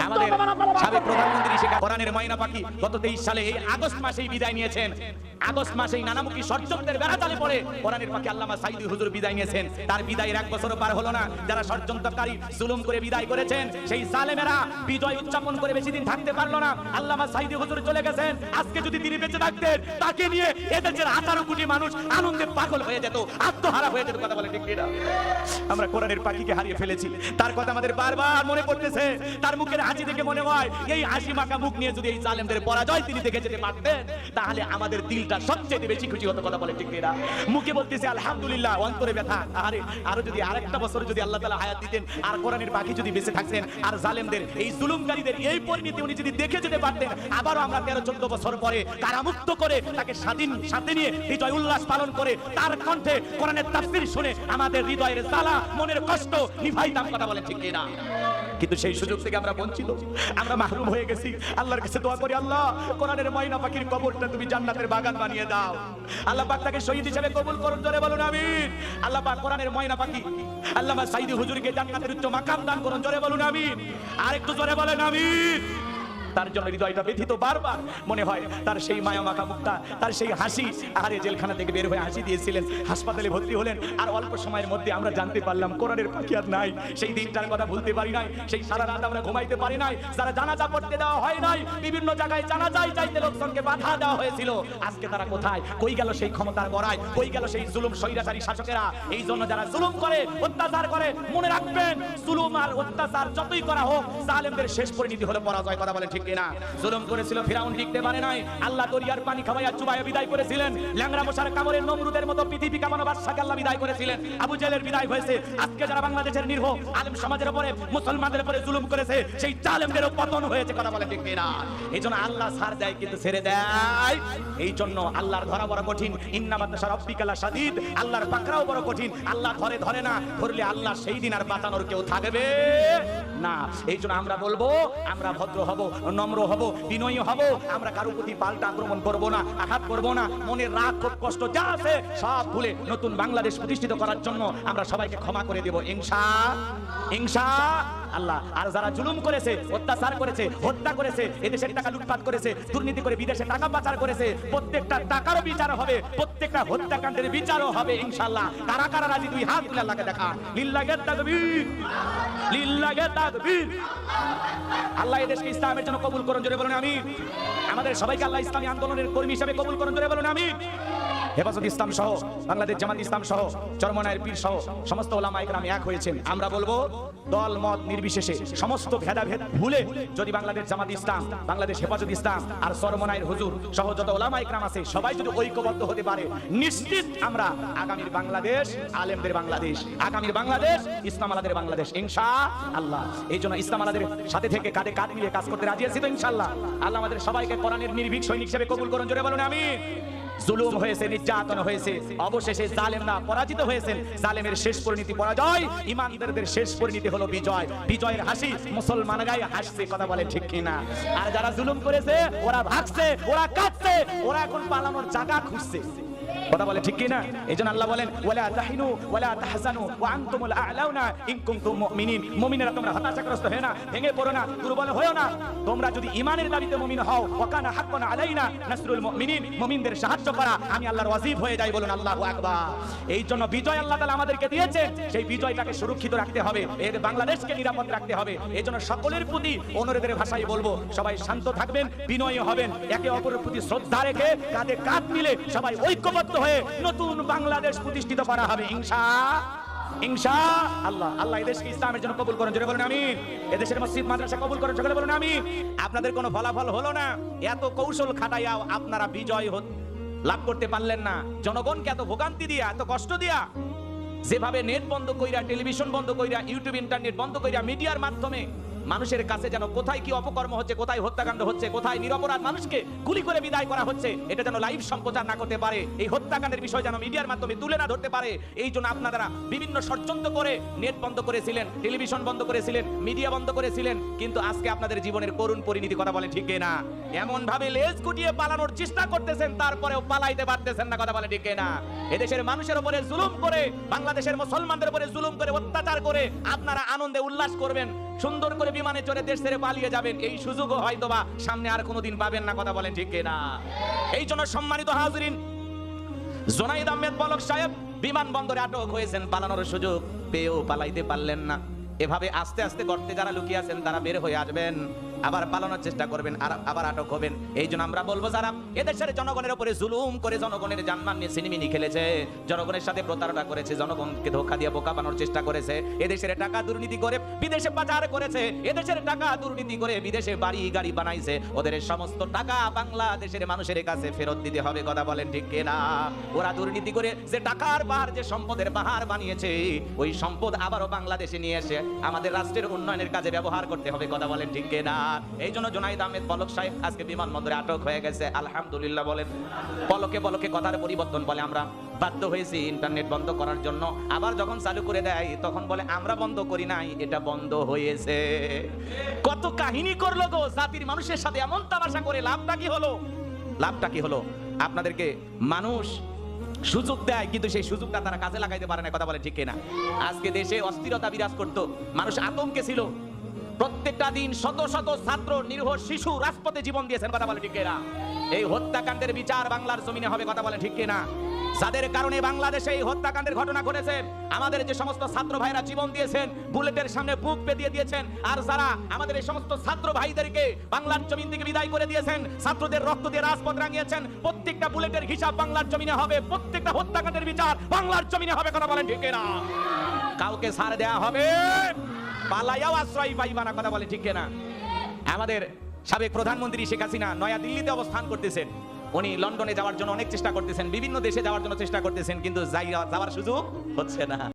আমাদের সাবেক প্রধানমন্ত্রী কোরআনের ময়না পাখি গত তেইশ সালে এই আগস্ট মাসেই বিদায় নিয়েছেন। আগস্ট মাসেই নানামুখী ষড়যন্ত্রের বেড়াতালে পড়ে কোরআনের পাখি আল্লামা সাইদি হুজুর বিদায় নিয়েছেন। তার বিদায়ের এক বছরও পার হলো না। যারা ষড়যন্ত্রকারী, জুলুম করে বিদায় করেছেন, সেই সালেমেরা বিজয় উদযাপন করে বেশি দিন থাকতে পারল না। আল্লামা সাইদি হুজুর চলে গেছেন। আজকে যদি তিনি বেঁচে থাকতেন, তাকে নিয়ে এদেশের হাজারো কোটি মানুষ আনন্দে পাগল হয়ে যেত, আত্মহারা হয়ে যেত। কথা বলে ঠিক কিনা? আমরা কোরআনের পাখিকে হারিয়ে ফেলেছি। তার কথা আমাদের বারবার মনে পড়তেছে। তার মুখের হাসি দেখে মনে হয়, এই হাসি মাখা মুখ নিয়ে যদি এই জালেমদের পরাজয় তিনি দেখে যেতে পারতেন, তাহলে আমাদের দিলটা সবচেয়ে বেশি খুশি হতো কথা বলে ঠিক কিনা? মুখে বলতেছে, আলহামদুলিল্লাহ, অন্তরে ব্যথা। আরে, আরও যদি আরেকটা বছর যদি আল্লাহ তাআলা হায়াত দিতেন, আর কোরআনের পাখি যদি বেঁচে থাকতেন, আর জালেমদের, এই জুলুমকারীদের এই পরিণতি উনি যদি দেখে যেতে পারতেন, আবারও আমরা তেরো, চোদ্দ বছর পরে তারা কারামুক্ত করে তাকে স্বাধীন সাথে নিয়ে হৃদয় উল্লাস পালন করে তার কণ্ঠে কোরআনের তাফসীর শুনে আমাদের হৃদয়ের জ্বালা, মনের কষ্ট নিভাইতাম, কথা বলে ঠিক কিনা? কিন্তু সেই সুযোগ থেকে আমরা বঞ্চিত। আমরা মাহরুম হয়ে গেছি। আল্লাহর কাছে দোয়া করি, আল্লাহ, কোরআনের ময়না পাখির কবরটা তুমি জান্নাতের বাগান বানিয়ে দাও। আল্লাহ পাক তাকে শহীদ হিসেবে কবুল করুন, জোরে বলুন, আমিন। আল্লাহ পাক কোরআনের ময়না পাখি, আল্লামা সাইদি হুজুরকে জান্নাতের উচ্চ মাকাম দান করুন, জোরে বলুন, আমিন। আরেকটু জোরে বলেন, আমিন। তার জন্য হৃদয়টা ব্যথিত বারবার মনে হয়, তার সেই মায়া মাখা মুক্তা, তার সেই হাসি। আহারে, জেলখানা থেকে বের হয়ে হাসি দিয়েছিলেন, হাসপাতালে ভর্তি হলেন। আর অল্প সময়ের মধ্যে আমরা জানতে পারলাম, কোরআনের পাখি আর নাই। সেই দিনটার কথা ভুলতে পারি নাই, সেই সারা রাত আমরা ঘুমাইতে পারি নাই। যারা জানাজা পড়তে দেওয়া হয় নাই, বিভিন্ন জায়গায় জানাজাই চাইতে লোকজনকে বাধা দেওয়া হয়েছিল। আজকে তারা কোথায়? কই গেল সেই ক্ষমতার বড়াই কই গেল সেই জুলুম স্বৈরাচারী শাসকেরা? এই জন্য যারা জুলুম করে, অত্যাচার করে, মনে রাখবেন, জুলুম আর অত্যাচার যতই করা হোক, জালেমদের শেষ পরিণতি হলো পরাজয়, কথা বলে ঠিক কিনা? জুলুম করেছিল, ফিরাউন টিকতে পারে নাই। আল্লাহ দরিয়ার পানি খাওয়াইয়া, চুবাইয়া বিদায় করেছিলেন। ল্যাংরা মশার কামড়ের নমরুদের মতো পৃথিবী কামানো বাদশাকে আল্লাহ বিদায় করেছিলেন। আবু জেলের বিদায় হয়েছে। আজকে যারা বাংলাদেশের নির্ভ আলেম সমাজের উপরে, মুসলমানদের উপরে জুলুম করেছে, সেই জালেমদেরও পতন হয়েছে, কথা বলে ঠিক কিনা? এই জন্য আল্লাহ ছাড় দেয়, কিন্তু ছেড়ে দেয়। এই জন্য আল্লাহর ধরা বড় কঠিন। ইন্নামাত রব্বিকালা সাদিদ আল্লাহর পাকড়াও বড় কঠিন। আল্লাহ ধরে ধরে না, ধরলে আল্লাহ সেই দিন আর বাঁচানোর কেউ থাকবে না। এই জন্য আমরা বলব, আমরা ভদ্র হব নম্র হব, বিনয়ী হব। আমরা কারও প্রতি পাল্টা আক্রমণ করব না, আঘাত করব না। মনের রাগ খুব কষ্ট যা আছে সব ভুলে নতুন বাংলাদেশ প্রতিষ্ঠিত করার জন্য আমরা সবাইকে ক্ষমা করে দেব। হিংসা ইনশা আল্লাহ। আর যারা জুলুম করেছে, অত্যাচার করেছে, হত্যা করেছে, এদেশের টাকা লুটপাট করেছে, দুর্নীতি করে বিদেশে টাকা পাচার করেছে, প্রত্যেকটা টাকারও বিচার হবে, প্রত্যেকটা হত্যাকাণ্ডের বিচারও হবে, ইনশাআল্লাহ। কারা কারা রাজি? দুই হাত তুলে আল্লাহকে দেখা। লিল্লাহে তাকবীর। আল্লাহ এদেশকে ইসলামের জন্য কবুল করুন, জোরে বলুন আমি আমাদের সবাইকে আল্লাহ ইসলামী আন্দোলনের কর্মী হিসেবে কবুল করুন, জোরে বলুন আমি হেফাজত ইসলাম সহ, বাংলাদেশ জামাত ইসলাম সহ, চরমনায়ের পীর সহ, সমস্ত ওলামা একরাম এক হয়েছেন। আমরা বলব, দল, মত নির্বিশেষে সমস্ত ভেদাভেদ ভুলে যদি বাংলাদেশ জামাত ইসলাম, বাংলাদেশ হেফাজত ইসলাম আর চরমনায়ের হুজুর সহ যত ওলামা একরাম আছে, সবাই যদি ঐক্যবদ্ধ হতে পারে, নিশ্চিত আমরা আগামীর বাংলাদেশ, আলেমদের বাংলাদেশ, আগামীর বাংলাদেশ ইসলাম আলাদের বাংলাদেশ ইনশা আল্লাহ এই জন্য ইসলাম আলাদের সাথে থেকে কাঁধে কাঁধ মিলিয়ে কাজ করতে রাজি আছি তো ইনশাল্লাহ আল্লাহ আমাদের সবাইকে কোরআনের নির্ভীক সৈনিক হিসেবে কবুল করুন, জোরে বলুন আমি জুলুম হয়েছে, নির্যাতন হয়েছে, অবশেষে জালেম না পরাজিত হয়েছেন। জালেমের শেষ পরিণতি পরাজয়, ইমানদারদের শেষ পরিণতি হলো বিজয়। বিজয়ের হাসি মুসলমান গায়ে হাসছে, কথা বলে ঠিক কিনা? আর যারা জুলুম করেছে, ওরা ভাগছে, ওরা কাঁদছে, ওরা এখন পালানোর জায়গা খুঁজছে। কথা বলে ঠিক কিনা? এই জন্য আল্লাহ বলেন, ওয়ালা তাহিনু, ওয়ালা তাহজানু, ওয়া আনতুমুল আ'লাউনা ইন কুনতুম মুমিনিন। মুমিনেরা তোমরা হতাশাগ্রস্ত হয়ে না, ভেঙে পড়ো না, দুর্বল হয়েও না। তোমরা যদি ঈমানের দাবিতে মুমিন হও ওয়া কানা হাক্কান আলাইনা নাসরুল মুমিনিন, মুমিনদের সাহায্য করা, আমি আল্লাহর ওয়াজিব হয়ে যাই বলুন আল্লাহু আকবার। এই জন্য বিজয় আল্লাহ তাআলা আমাদেরকে দিয়েছে, সেই বিজয়টাকে সুরক্ষিত রাখতে হবে, এর বাংলাদেশকে নিরাপদ রাখতে হবে। এই জন্য সকলের প্রতি অনুরোধের ভাষায় বলব, সবাই শান্ত থাকবেন, বিনয়ী হবেন, একে অপরের প্রতি শ্রদ্ধা রেখে কাঁধে কাঁধ মিলে সবাই ঐক্যবদ্ধ হয়ে নতুন বাংলাদেশ প্রতিষ্ঠিত করা হবে। ইনশা আল্লাহ আল্লাহ এদেশকে ইসলামের জন্য কবুল করেন। বলুন আমি এদেশের মসজিদ, মাদ্রাসা কবুল করেন। সকলে বলুন আমি আপনাদের কোনো ফলাফল হলো না? এত কৌশল খাটাইয়াও আপনারা বিজয় লাভ করতে পারলেন না। জনগণকে এত ভোগান্তি দিয়া, এত কষ্ট দিয়া, যেভাবে নেট বন্ধ কইরা, টেলিভিশন বন্ধ কইরা, ইউটিউব, ইন্টারনেট বন্ধ কইরা, মিডিয়ার মাধ্যমে মানুষের কাছে যেন কোথায় কি অপকর্ম হচ্ছে, কোথায় হত্যাকাণ্ড হচ্ছে, কোথায় নিরপরাধ মানুষকে গুলি করে বিদায় করা হচ্ছে, এটা যেন লাইভ সম্প্রচার না করতে পারে। এই হত্যাকাণ্ডের বিষয় যেন মিডিয়ার মাধ্যমে তুলে না ধরতে পারে। এই জন্য আপনারা বিভিন্ন ষড়যন্ত্র করে নেট বন্ধ করেছিলেন টেলিভিশন বন্ধ করেছিলেন মিডিয়া বন্ধ করেছিলেন, কিন্তু আজকে আপনাদের জীবনের করুণ পরিণতি কথা বলে ঠিক না এমন ভাবে লেজ গুটিয়ে পালানোর চেষ্টা করতেছেন, তারপরেও পালাইতে পারতেছেন না কথা বলে ঠিক না এদেশের মানুষের উপরে জুলুম করে, বাংলাদেশের মুসলমানদের উপরে জুলুম করে, অত্যাচার করে আপনারা আনন্দে উল্লাস করবেন। সুন্দর করে বিমানে চড়ে দেশ ছেড়ে পালিয়ে যাবেন। এই সুযোগও হয়তো বা সামনে আর কোনোদিন পাবেন না, কথা বলেন ঠিক না এই জন্য সম্মানিত হাজরিন, জোনাইদ আহমেদ বলক সাহেব বিমানবন্দরে আটক হয়েছেন, পালানোর সুযোগ পেয়েও পালাইতে পারলেন না। এভাবে আস্তে আস্তে গর্তে যারা লুকিয়ে আছেন, তারা বের হয়ে আসবেন। আবার পালানোর চেষ্টা করবেন, আর আবার আটক হবেন। এই জন্য আমরা বলব, যারা এদেশের জনগণের উপরে জুলুম করে জনগণের জানমান নিয়ে সিনেমিনি খেলেছে, জনগণের সাথে প্রতারণা করেছে, জনগণকে ধোকা দিয়ে বোকা বানোর চেষ্টা করেছে, এদেশের টাকা দুর্নীতি করে বিদেশে পাচার করেছে, এদেশের টাকা দুর্নীতি করে বিদেশে বাড়ি গাড়ি বানাইছে, ওদের সমস্ত টাকা বাংলাদেশের মানুষের কাছে ফেরত দিতে হবে, কথা বলেন ঠিক কিনা? ওরা দুর্নীতি করে যে টাকার পাহাড়, যে সম্পদের পাহাড় বানিয়েছে, ওই সম্পদ আবারও বাংলাদেশে নিয়ে এসে আমাদের রাষ্ট্রের উন্নয়নের কাজে ব্যবহার করতে হবে, কথা বলেন ঠিক কিনা এই জন্য জোনাইদ আহমেদ পলক সাহেব আজকে বিমানবন্দরে আটক হয়ে গেছে। আলহামদুলিল্লাহ বলেন, পলকে পলকে কথার পরিবর্তন বলে আমরা বাধ্য হয়েছি ইন্টারনেট বন্ধ করার জন্য। আবার যখন চালু করে দেয়, তখন বলে, আমরা বন্ধ করি নাই, এটা বন্ধ হয়েছে। কত কাহিনী করল গো, জাতির মানুষের সাথে এমন তামাশা করে, লাভটা কি হলো? লাভটা কি হলো? আপনাদেরকে মানুষ সুযোগ দেয়, কিন্তু সেই সুযোগটা তারা কাজে লাগাইতে পারে না, কথা বলে ঠিক কিনা। আজকে দেশে অস্থিরতা বিরাজ করতো, মানুষ আতঙ্কে ছিল। প্রত্যেকটা দিন শত শত ছাত্র, নিরীহ শিশু রাজপথে জীবন দিয়েছেন, কথা বলে ঠিক কিনা? এই হত্যাকাণ্ডের বিচার বাংলার জমিনে হবে, কথা বলে ঠিক কিনা? যাদের কারণে বাংলাদেশে এই হত্যাকাণ্ডের ঘটনা ঘটেছে, আমাদের যে সমস্ত ছাত্র ভাইরা জীবন দিয়েছেন, বুলেটের সামনে বুক পেদিয়ে দিয়েছেন, আর যারা আমাদের এই সমস্ত ছাত্র ভাইদেরকে বাংলার জমিন থেকে বিদায় করে দিয়েছেন, ছাত্রদের রক্ত দিয়ে রাজপথ রাঙিয়েছেন, প্রত্যেকটা বুলেটের হিসাব বাংলার জমিনে হবে, প্রত্যেকটা হত্যাকাণ্ডের বিচার বাংলার জমিনে হবে, কথা বলেন ঠিক না কাউকে ছাড় দেয়া হবে। পালাইয়াও আশ্রয় পাইবা না, কথা বলে ঠিক না আমাদের সাবেক প্রধানমন্ত্রী শেখ হাসিনা নয়া দিল্লিতে অবস্থান করতেছেন। উনি লন্ডনে যাওয়ার জন্য অনেক চেষ্টা করতেছেন, বিভিন্ন দেশে যাওয়ার জন্য চেষ্টা করতেছেন, কিন্তু যাওয়ার সুযোগ হচ্ছে না।